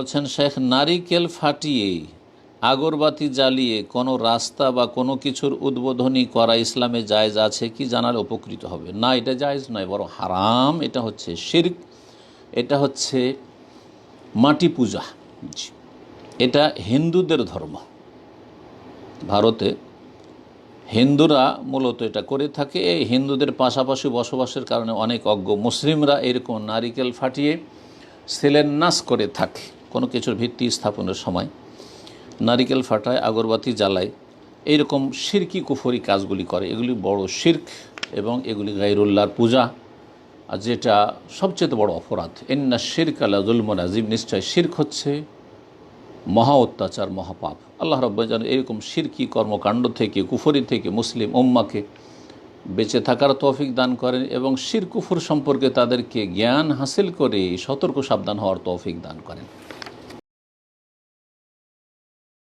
বলছেন, শেখ, নারিকেল ফাটিয়ে আগরবাতি জ্বালিয়ে কোনো রাস্তা বা কোনো কিছুর উদ্বোধনী করা ইসলামে জায়জ আছে কি জানালে উপকৃত হবে? না, এটা জায়জ নয় বড় হারাম, এটা হচ্ছে শির্ক, এটা হচ্ছে মাটি পূজা। এটা হিন্দুদের ধর্ম। ভারতে হিন্দুরা মূলত এটা করে থাকে। এই হিন্দুদের পাশাপাশি বসবাসের কারণে অনেক অজ্ঞ মুসলিমরা এরকম নারিকেল ফাটিয়ে সেলের নাশ করে থাকে। কোনো কিছুর ভিত্তি স্থাপনের সময় নারিকেল ফাটায়, আগরবাতি জ্বালায়, এইরকম শিরকি কুফরি কাজগুলি করে। এগুলি বড় শির্ক এবং এগুলি গাইরুল্লাহর পূজা, আর যেটা সবচেয়ে বড় অপরাধ। এন্না শির্ক আল্লাহ জুলমন আজিম নিশ্চয় শির্ক হচ্ছে মহা অত্যাচার মহাপাপ আল্লাহ রব্বা যেন এরকম শিরকি কর্মকাণ্ড থেকে, কুফরি থেকে মুসলিম ওম্মাকে বেঁচে থাকার তৌফিক দান করেন এবং শির কুফর সম্পর্কে তাদেরকে জ্ঞান হাসিল করে সতর্ক সাবধান হওয়ার তৌফিক দান করেন।